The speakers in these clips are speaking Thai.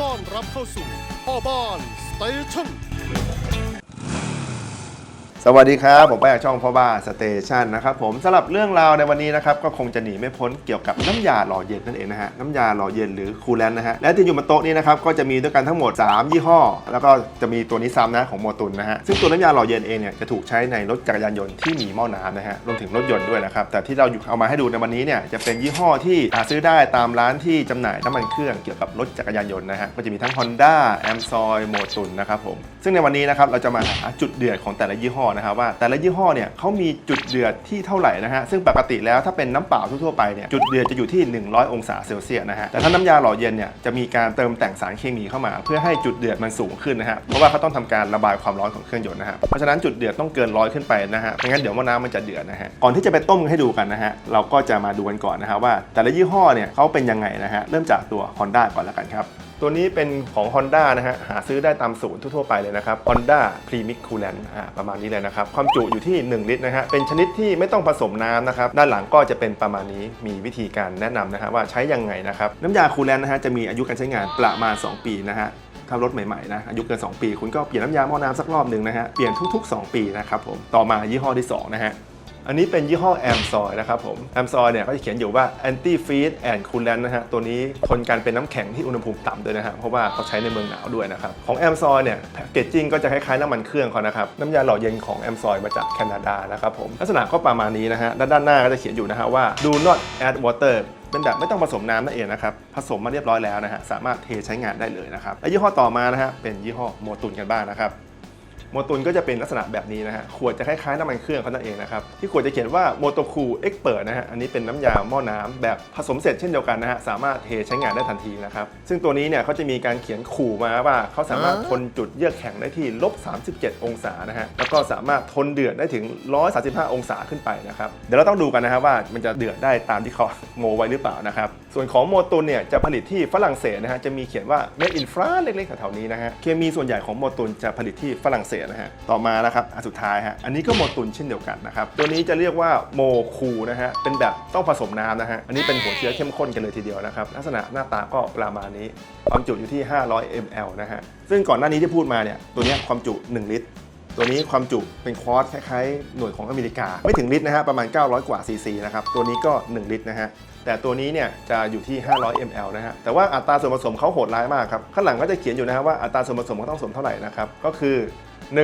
ต้อนรับเข้าสู่พ่อบ้านสเตชัน สวัสดีครับ ผมไปจากช่องพ่อบ้านสเตชันนะครับผมสำหรับเรื่องราวในวันนี้นะครับก็คงจะหนีไม่พ้นเกี่ยวกับน้ำยาหล่อเย็นนั่นเองนะฮะน้ำยาหล่อเย็นหรือคูลแลนต์นะฮะและที่อยู่บนโต๊ะนี้นะครับก็จะมีด้วยกันทั้งหมด 3 ยี่ห้อ แล้วก็จะมีตัวนี้ซ้ำนะของโมตุนนะฮะซึ่งตัวน้ำยาหล่อเย็นเองเนี่ยจะถูกใช้ในรถจักรยานยนต์ที่มีหม้อน้ำนะฮะรวมถึงรถยนต์ด้วยนะครับแต่ที่เราเอามาให้ดูในวันนี้เนี่ยจะเป็นยี่ห้อที่หาซื้อได้ตามร้านที่จำหน่ายน้ำมันเครื่องเกี่ยวกับรถจักรยานยนต์นะฮะก็จะมีทั้ง Honda a m s o y โมตุนนะครับผมซึ่งในวันนี้นะครับเราจะมาหาจุดเดือดของแต่ละยี่ห้อนะครับว่าแต่ละยี่ห้อเนี่ยเขามีจุดเดือดที่เท่าไหร่นะฮะซึ่งปกติแล้วถ้าเป็นน้ำเปล่าทั่วๆไปเนี่ยจุดเดือดจะอยู่ที่ 100 องศาเซลเซียสนะฮะแต่ถ้าน้ำยาหล่อเย็นเนี่ยจะมีการเติมแต่งสารเคมีเข้ามา เพื่อให้จุดเดือดมันสูงขึ้นนะฮะเพราะว่าเขาต้องทำการระบายความร้อนของเครื่องยนต์นะฮะเพราะฉะนั้นจุดเดือดต้องเกินร้อยขึ้นไปนะฮะไม่งั้นเดี๋ยวว่าน้ำมันจะเดือดนะฮะก่อนที่จะไปต้มให้ดูกันนะฮะเราก็จะมาดูกันก่อนนะฮะว่า แต่ละยี่ห้อเนี่ยเขาเป็นยังไงนะฮะเริ่มจากตัว Honda ก่อนแล้วกันครับตัวนี้เป็นของ Honda นะฮะ หาซื้อได้ตามศูนย์ทั่ว ๆ ไปเลยนะครับ Honda Premix Coolant อ่าประมาณนี้เลยนะครับ ความจุอยู่ที่ 1 ลิตรนะฮะ เป็นชนิดที่ไม่ต้องผสมน้ำนะครับ ด้านหลังก็จะเป็นประมาณนี้ มีวิธีการแนะนำนะฮะว่าใช้ยังไงนะครับ น้ำยาคูลแลนนะฮะจะมีอายุการใช้งานประมาณ 2 ปีนะฮะถ้ารถใหม่ๆนะอายุเกิน 2 ปี คุณก็เปลี่ยนน้ำยาหม้อน้ำสักรอบหนึ่งนะฮะ เปลี่ยนทุก ๆ 2 ปีนะครับผม ต่อมายี่ห้อที่สองนะฮะ อันนี้เป็นยี่ห้อแอมซอยนะครับผมแอมซอยเนี่ยก็จะเขียนอยู่ว่า anti freeze and coolant นะฮะตัวนี้ทนการเป็นน้ำแข็งที่อุณหภูมิต่ำด้วยนะฮะเพราะว่าเขาใช้ในเมืองหนาวด้วยนะครับของแอมซอยเนี่ยแพคเกจจิ้งก็จะคล้ายๆน้ำมันเครื่องเขานะครับน้ำยาหล่อเย็นของแอมซอยมาจากแคนาดานะครับผมลักษณะก็ประมาณนี้นะฮะด้านด้านหน้าก็จะเขียนอยู่นะฮะว่า do not add water เป็นแบบไม่ต้องผสมน้ำนั่นเองนะครับ ผสมมาเรียบร้อยแล้วนะฮะ สามารถเทใช้งานได้เลยนะครับ และยี่ห้อต่อมานะฮะ เป็นยี่ห้อโมตุนกันบ้างนะครับ โมตุนก็จะเป็นลักษณะแบบนี้นะฮะขวดจะคล้ายๆน้ำมันเครื่องเขานั่นเองนะครับที่ขวดจะเขียนว่าโมโตคูเอ็กเปิดนะฮะอันนี้เป็นน้ำยาหม้อน้ำแบบผสมเสร็จเช่นเดียวกันนะฮะสามารถเทใช้งานได้ทันทีนะครับซึ่งตัวนี้เนี่ยเขาจะมีการเขียนขู่มาว่าเขาสามารถทนจุดเยือกแข็งได้ที่ลบ37 องศานะฮะแล้วก็สามารถทนเดือดได้ถึง 135 องศาขึ้นไปนะครับเดี๋ยวเราต้องดูกันนะครับว่ามันจะเดือดได้ตามที่เขาโมไว้หรือเปล่านะครับ ส่วนของโมตุนเนี่ยจะผลิตที่ฝรั่งเศสนะฮะจะมีเขียนว่า made in France เล็กๆแถวๆนี้นะฮะเคมีส่วนใหญ่ของโมตุนจะผลิตที่ฝรั่งเศสนะฮะต่อมานะครับอันสุดท้ายฮะอันนี้ก็โมตุนเช่นเดียวกันนะครับตัวนี้จะเรียกว่าโมคูนะฮะเป็นแบบต้องผสมน้ำนะฮะอันนี้เป็นหัวเชื้อเข้มข้นกันเลยทีเดียวนะครับลักษณะหน้าตาก็ประมาณนี้ความจุอยู่ที่ 500 ml นะฮะซึ่งก่อนหน้านี้ที่พูดมาเนี่ยตัวนี้ความจุ 1 ลิตรตัวนี้ความจุเป็นควอตคล้ายๆ หน่วยของอเมริกา ไม่ถึงลิตรนะฮะประมาณ 900 กว่าซีซีนะครับ ตัวนี้ก็ 1 ลิตรนะฮะ แต่ตัวนี้เนี่ยจะอยู่ที่ 500 ml นะฮะ แต่ว่าอัตราส่วนผสมเขาโหดร้ายมากครับ ข้างหลังก็จะเขียนอยู่นะฮะว่าอัตราส่วนผสมเขาต้องผสมเท่าไหร่นะครับ ก็คือ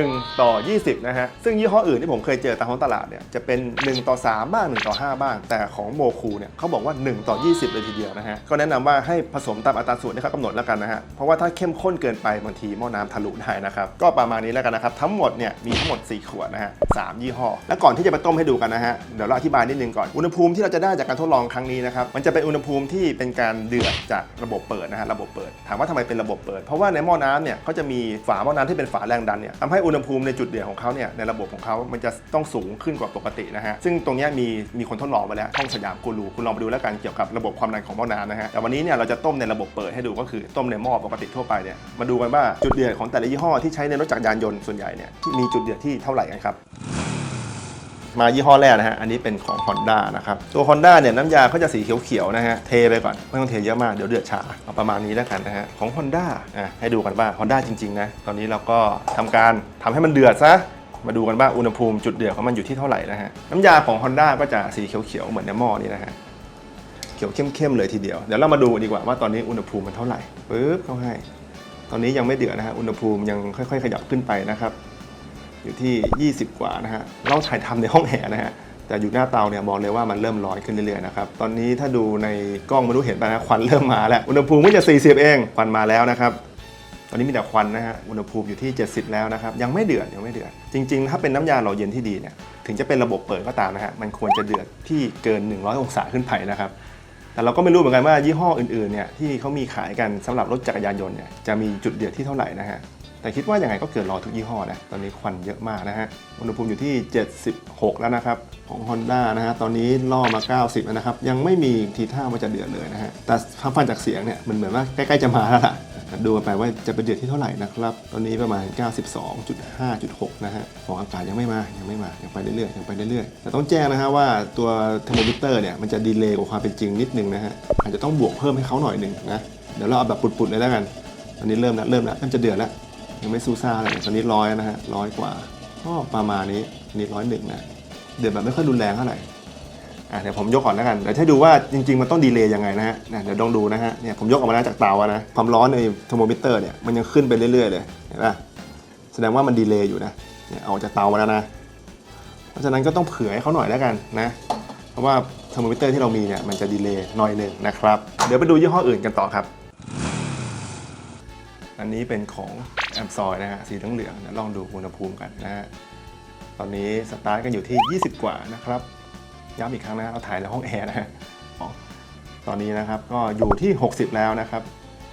1 ต่อ 20 นะฮะ ซึ่งยี่ห้ออื่นที่ผมเคยเจอตามท้องตลาดเนี่ยจะเป็น 1 ต่อ 3 บ้าง 1 ต่อ 5 บ้าง แต่ของโมคูเนี่ยเขาบอกว่า 1 ต่อ 20 เลยทีเดียวนะฮะ ก็แนะนำว่าให้ผสมตามอัตราส่วนที่เขากำหนดแล้วกันนะฮะ เพราะว่าถ้าเข้มข้นเกินไปบางทีหม้อน้ำทะลุได้นะครับ ก็ประมาณนี้แล้วกันนะครับ ทั้งหมดเนี่ยมีทั้งหมด 4 ขวดนะฮะสามยี่ห้อ แล้วก่อนที่จะไปต้มให้ดูกันนะฮะ เดี๋ยวเราอธิบายนิดนึงก่อน อุณหภูมิที่เราจะได้จากการทดลองครั้งนี้นะครับ มันจะเป็นอุณหภูมิที่เป็นการเดือดจากระบบเปิดนะฮะ ระบบเปิด ถามว่าทำไมเป็นระบบเปิด เพราะว่าในหม้อน้ำเนี่ยเขาจะมีฝาหม้อน้ำที่เป็นฝาแรงดันเนี่ยทำให้อุณหภูมิในจุดเดือดของเขาเนี่ยในระบบของเขามันจะต้องสูงขึ้นกว่าปกตินะฮะซึ่งตรงนี้มีมีคนทดลองมาแล้วห้องสยามกูรูคุณลองไปดูแล้วกันเกี่ยวกับระบบความดันของหม้อน้ำนะฮะแต่วันนี้เนี่ยเราจะต้มในระบบเปิดให้ดูก็คือต้มในหม้อปกติทั่วไปเนี่ยมาดูกันว่าจุดเดือดของแต่ละยี่ห้อที่ใช้ในรถจักรยานยนต์ส่วนใหญ่เนี่ยที่มีจุดเดือดที่เท่าไหร่กันครับ มายี่ห้อแรกนะฮะ อันนี้เป็นของ Honda นะครับ ตัว Honda เนี่ยน้ำยาเขาจะสีเขียวๆนะฮะ เทไปก่อน ไม่ต้องเทเยอะมากเดี๋ยวเดือดชาเอาประมาณนี้แล้วกันนะฮะ ของ Honda อะให้ดูกันว่า Honda จริงๆนะ ตอนนี้เราก็ทำการทำให้มันเดือดซะมาดูกันว่าอุณหภูมิจุดเดือดของมันอยู่ที่เท่าไหร่นะฮะ น้ำยาของ Honda ก็จะสีเขียวๆเหมือนในหม้อนี่นะฮะเขียวเข้มๆเลยทีเดียว เดี๋ยวเรามาดูดีกว่าว่าตอนนี้อุณหภูมิมันเท่าไหร่ปึ๊บเข้าให้ ตอนนี้ยังไม่เดือดนะฮะ อุณหภูมิยังค่อย ๆ ขยับขึ้นไปนะครับ อยู่ที่ 20 กว่านะฮะเราถ่ายทำในห้องแอร์นะฮะแต่อยู่หน้าเตาเนี่ยบอกเลยว่ามันเริ่มร้อนขึ้นเรื่อยๆนะครับตอนนี้ถ้าดูในกล้องไม่รู้เห็นป่ะนะควันเริ่มมาแล้วอุณหภูมิก็จะ40 เองควันมาแล้วนะครับตอนนี้มีแต่ควันนะฮะอุณหภูมิอยู่ที่ 70 แล้วนะครับยังไม่เดือดยังไม่เดือดจริง ๆ ถ้าเป็นน้ำยาหล่อเย็นที่ดีเนี่ยถึงจะเป็นระบบเปิดก็ตามนะฮะมันควรจะเดือดที่เกิน 100 องศาขึ้นไปนะครับแต่เราก็ไม่รู้เหมือนกันว่ายี่ห้ออื่นๆเนี่ยที่เขามีขายกันสำหรับรถจักรยานยนต์เนี่ยจะมีจุดเดือดที่เท่าไหร่นะฮะ แต่คิดว่ายังไงก็เกินรอทุกยี่ห้อนะ ตอนนี้ควันเยอะมากนะฮะ อุณหภูมิอยู่ที่ 76 แล้วนะครับ ของ Honda นะฮะ ตอนนี้ล่อมา 90 แล้วนะครับ ยังไม่มีทีท่าว่าจะเดือดเลยนะฮะ แต่ถ้าฟังจากเสียงเนี่ย มันเหมือนว่าใกล้ๆจะมาแล้วล่ะ ดูไปว่าจะเป็นเดือดที่เท่าไหร่นะครับ ตอนนี้ประมาณ 92.5.6 นะฮะ ของอากาศยังไม่มา ยังไม่มา ยังไปเรื่อยๆ ยังไปเรื่อยๆ แต่ต้องแจ้งนะฮะว่าตัวเทอร์โมมิเตอร์เนี่ย มันจะดีเลย์กว่าความเป็นจริงนิดนึงนะฮะ อาจจะต้องบวกเพิ่มให้เขาหน่อยหนึ่งนะ เดี๋ยวเราเอาแบบปุดๆเลยแล้วกันตอนนี้เริ่มแล้วเริ่มแล้วเริ่มจะเดือดแล้ว ยังไม่ซูซ่าเลยตอนนี้ร้อยนะฮะร้อยกว่าก็ประมาณนี้อันนี้ร้อยหนึ่งนะเดือดแบบไม่ค่อยรุนแรงเท่าไหร่อะเดี๋ยวผมยกก่อนแล้วกันเดี๋ยวให้ดูว่าจริง ๆ มันต้องดีเลย์ยังไงนะฮะเดี๋ยวลองดูนะฮะเนี่ยผมยกออกมาแล้วจากเตาอะนะความร้อนในเทอร์โมมิเตอร์เนี่ยมันยังขึ้นไปเรื่อยๆเลยเห็นป่ะแสดงว่ามันดีเลย์อยู่นะเนี่ยเอาจากเตามาแล้วนะ เพราะฉะนั้นก็ต้องเผื่อให้เขาหน่อยแล้วกันนะ เพราะว่าเทอร์โมมิเตอร์ที่เรามีเนี่ยมันจะดีเลย์หน่อยหนึ่งนะครับ เดี๋ยวไปดูยี่ห้ออื่นกันต่อครับ อันนี้เป็นของ มซอยนะฮะสีเหลืองๆลองดูอุณหภูมิกันนะฮะตอนนี้สตาร์ทกันอยู่ที่ 20 กว่านะครับย้ำอีกครั้งนะเราถ่ายในห้องแอร์นะฮะตอนนี้นะครับก็อยู่ที่ 60 แล้วนะครับ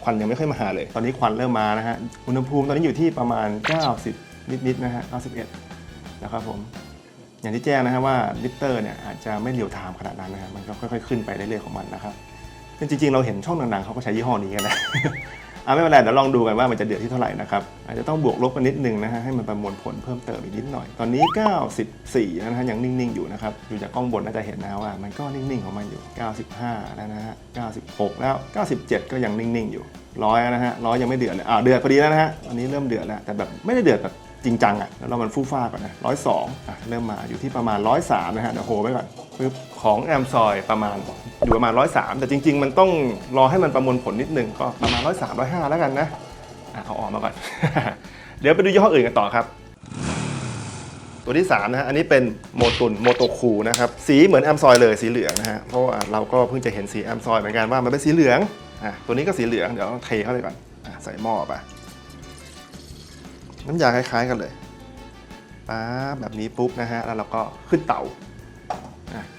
ควันยังไม่ค่อยมาหาเลย ตอนนี้ควันเริ่มมานะฮะอุณหภูมิตอนนี้อยู่ที่ประมาณ 90 นิดๆนะฮะ91 นะครับผมอย่างที่แจ้งนะฮะว่าลิเตอร์เนี่ยอาจจะไม่เรียวไทม์ขนาดนั้นนะฮะมันก็ค่อยๆ ขึ้นไปเรื่อยๆของมันนะครับจริงๆ เราเห็นช่องดังๆเขาก็ใช้ยี่ห้อนี้กันนะ อะไม่เป็นไรเดี๋ยวลองดูกันว่ามันจะเดือดที่เท่าไหร่นะครับอาจจะต้องบวกลบกันนิดนึงนะฮะให้มันประมวลผลเพิ่มเติมอีกนิดหน่อย ตอนนี้ 94นะฮะยังนิ่งๆอยู่นะครับดูจากกล้องบนน่าจะเห็นนะว่า มันก็นิ่งๆของมันอยู่ 95 แล้วนะฮะ 96 แล้ว 97 ก็ยังนิ่งๆอยู่ร้อยนะฮะร้อยยังไม่เดือดเลยอ่าเดือดพอดีแล้วนะฮะตอนนี้เริ่มเดือดแล้วแต่แบบไม่ได้เดือดแบบ จริงจังอะแล้วเรามันฟู่ฟ้าก่อนนะร้อยสองอะเริ่มมาอยู่ที่ประมาณร้อยสามนะฮะเดี๋ยวโหไว้ก่อนปึ๊บของแอมซอยประมาณอยู่ประมาณร้อยสามแต่จริง ๆ มันต้องรอให้มันประมวลผลนิดนึงก็ประมาณร้อยสามร้อยห้าแล้วกันนะอะเอาออกมาก่อน เดี๋ยวไปดูยี่ห้ออื่นกันต่อครับ ตัวที่3นะฮะอันนี้เป็นโมตุนโมโตคูนะครับสีเหมือนแอมซอยเลยสีเหลืองนะฮะเพราะว่าเราก็เพิ่งจะเห็นสีแอมซอยเหมือนกันว่ามันเป็นสีเหลืองอะตัวนี้ก็สีเหลืองเดี๋ยวเทเข้าไปก่อนอะใส่หม้อไป น้ำยาคล้าย ๆ กันเลยป๊าแบบนี้ปุ๊บนะฮะ แล้วเราก็ขึ้นเตา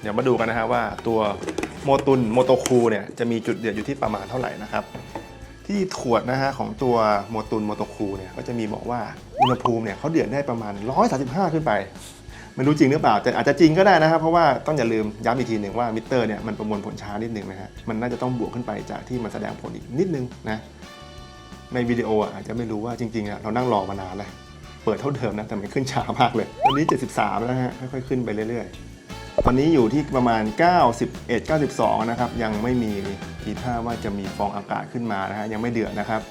เดี๋ยวมาดูกันนะฮะว่าตัวโมตุนโมโตคูเนี่ยจะมีจุดเดือดอยู่ที่ประมาณเท่าไหร่นะครับ ที่ขวดนะฮะของตัวโมตุนโมโตคูเนี่ยก็จะมีบอกว่าอุณหภูมิเนี่ยเขาเดือดได้ประมาณ 135 ขึ้นไป ไม่รู้จริงหรือเปล่า แต่อาจจะจริงก็ได้นะครับ เพราะว่าต้องอย่าลืมย้ำอีกทีหนึ่งว่ามิเตอร์เนี่ยมันประมวลผลช้านิดนึงนะฮะมันน่าจะต้องบวกขึ้นไปจากที่มันแสดงผลอีกนิดนึงนะ ในวิดีโออะอาจจะไม่รู้ว่าจริงๆอะเรานั่งรอมานานแล้วเปิดเท่าเดิมนะแต่มันขึ้นช้ามากเลยวันนี้ 73 แล้วฮะค่อยๆขึ้นไปเรื่อยๆ ตอนนี้อยู่ที่ประมาณ 91 92 นะครับ ยังไม่มีทีท่าว่าจะมีฟองอากาศขึ้นมานะฮะยังไม่เดือดนะครับ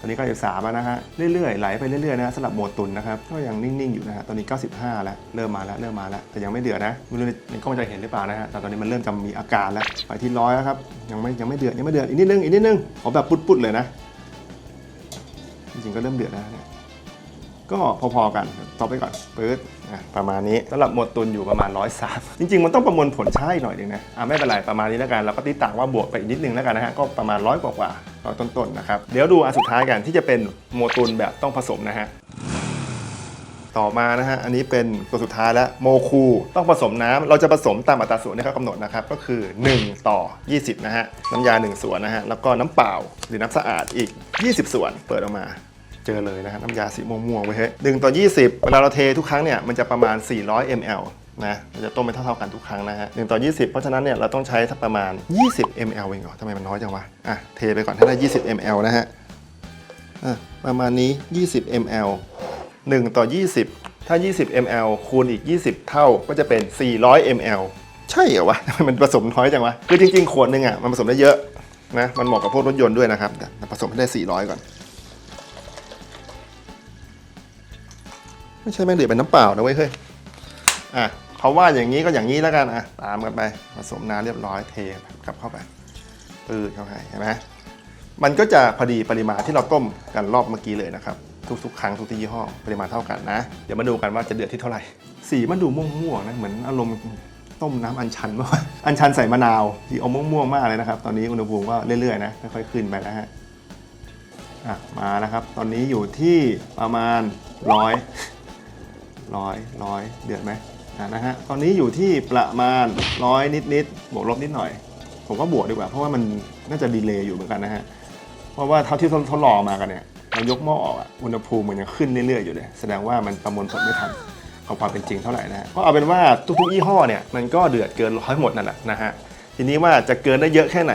ตอนนี้ 93แล้วนะฮะเรื่อยๆไหลไปเรื่อยๆนะสำหรับโหมดตุนนะครับก็ยังนิ่งๆอยู่นะฮะตอนนี้ 95 แล้วเริ่มมาแล้วเริ่มมาแล้วแต่ยังไม่เดือดนะไม่รู้ในกล้องจะเห็นหรือเปล่านะฮะแต่ตอนนี้มันเริ่มจะมีอาการแล้วไปที่ร้อยแล้วครับยังไม่ยังไม่เดือดยังไม่เดือดอีกนิดนึงอีกนิดนึงขอแบบปุดๆเลยนะ ริงๆก็เริ่มเดือดแล้วเนี่ยก็พอๆกันต่อไปก่อนปื๊ดประมาณนี้สำหรับหมดตุนอยู่ประมาณร้อยสามจริงๆ มันต้องประมวลผลใช่หน่อยนึงนะอะไม่เป็นไรประมาณนี้แล้วกันเราก็ตีต่างว่าบวกไปอีกนิดนึงแล้วกันนะฮะก็ประมาณร้อยกว่าๆร้อยต้นๆนะครับเดี๋ยวดูอันสุดท้ายกันที่จะเป็นโมตุนแบบต้องผสมนะฮะต่อมานะฮะ อันนี้เป็นตัวสุดท้ายแล้วโมคู ต้องผสมน้ำเราจะผสมตามอัตราส่วนที่เขากำหนดนะครับ ก็คือ 1 ต่อ 20 นะฮะ น้ำยา 1 ส่วนนะฮะ แล้วก็น้ำเปล่าหรือน้ำสะอาดอีก 20 ส่วน เปิดออกมา เจอเลยนะครับน้ำยาสีม่วงๆไว้เฮ้ยหนึ่งต่อ 20 เวลาเราเททุกครั้งเนี่ยมันจะประมาณ 400 ml นะมันจะต้มไปเท่าๆกันทุกครั้งนะฮะหนึ่งต่อ 20 เพราะฉะนั้นเนี่ยเราต้องใช้สักประมาณ 20 ml เองเหรอทำไมมันน้อยจังวะอะเทไปก่อนถ้าได้ 20 ml นะฮะอะประมาณนี้ 20 ml 1 ต่อ 20 ถ้า 20 ml คูณอีก 20 เท่าก็จะเป็น 400 ml ใช่เหรอวะทำไมมันผสมน้อยจังวะคือจริงๆ ขวดหนึงอะมันผสมได้เยอะนะมันเหมาะกับพวกรถยนต์ด้วยนะครับแต่ผสมให้ได้ 400 ก่อน ไม่ใช่แม่งเดือเป็นน้ำเปล่านะเว้ยเฮ้ยอะเขาว่าอย่างนี้ก็อย่างนี้แล้วกันอะตามกันไปผสมน้ำเรียบร้อยเทกลับเข้าไปปืดเข้าไปเห็นไหมมันก็จะพอดีปริมาณที่เราต้มกันรอบเมื่อกี้เลยนะครับทุกๆ ครั้งทุกที่ยี่ห้อปริมาณเท่ากันนะ เดี๋ยวมาดูกันว่าจะเดือดที่เท่าไหร่ สีมันดูม่วงๆนะเหมือนอารมณ์ต้มน้ำอัญชันมากอัญชันใส่มะนาวสีอมม่วงๆมากเลยนะครับ ตอนนี้อุณหภูมิก็เรื่อยๆนะค่อยๆขึ้นไปแล้วฮะอะมาแล้วครับ ตอนนี้อยู่ที่ประมาณร้อย ร้อยร้อยเดือดไหมนะฮะตอนนี้อยู่ที่ประมาณร้อยนิดนิดๆบวกลบนิดหน่อย ผมก็บวกดีกว่า เพราะว่ามันน่าจะดีเลย์อยู่เหมือนกันนะฮะเพราะว่าเท่าที่ทดลองมากันเนี่ยเรายกหม้อออกอะอุณหภูมิมันยังขึ้นเรื่อยๆอยู่เลย แสดงว่ามันประมวลผลไม่ทันของความเป็นจริงเท่าไหร่นะฮะก็เอาเป็นว่าทุกๆยี่ห้อเนี่ยมันก็เดือดเกินร้อยหมดนั่นแหละนะฮะทีนี้ว่าจะเกินได้เยอะแค่ไหน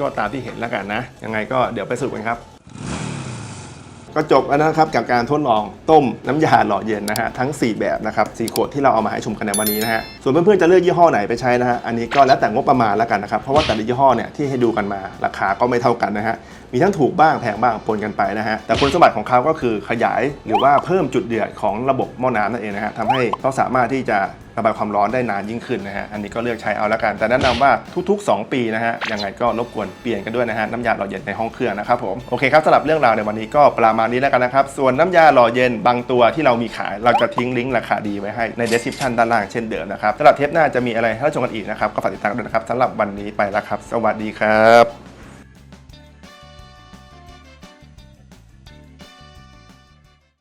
ก็ตามที่เห็นแล้วกันนะยังไงก็เดี๋ยวไปสรุปกันครับ ก็จบแล้วนะครับกับการทดลองต้มน้ำยาหล่อเย็นนะฮะทั้ง 4 แบบนะครับสขวดที่เราเอามาให้ชมกันในวันนี้นะฮะส่วนเพื่อนๆจะเลือกยี่ห้อไหนไปใช้นะฮะอันนี้ก็แล้วแต่งบประมาณแล้วกันนะครับเพราะว่าแต่ละยี่ห้อเนี่ยที่ให้ดูกันมาราคาก็ไม่เท่ากันนะฮะมีทั้งถูกบ้างแพงบ้างปนกันไปนะฮะแต่คุณสมบัติของเขาก็คือขยายหรือว่าเพิ่มจุดเดือดของระบบหม้อน้ำนั่นเองนะฮะทำให้เขาสามารถที่จะ ระบายความร้อนได้นานยิ่งขึ้นนะฮะ อันนี้ก็เลือกใช้เอาแล้วกัน แต่แนะนำว่าทุก ๆ 2 ปีนะฮะ ยังไงก็รบกวนเปลี่ยนกันด้วยนะฮะ น้ำยาหล่อเย็นในห้องเครื่องนะครับผม โอเคครับสำหรับเรื่องราวในวันนี้ก็ประมาณนี้แล้วกันนะครับ ส่วนน้ำยาหล่อเย็นบางตัวที่เรามีขาย เราจะทิ้งลิงก์ราคาดีไว้ให้ใน description ด้านล่างเช่นเดิมนะครับสำหรับเทปหน้าจะมีอะไรให้เราชมกันอีกนะครับ ก็ฝากติดตามด้วยนะครับสำหรับวันนี้ไปแล้วครับ สวัสดีครับ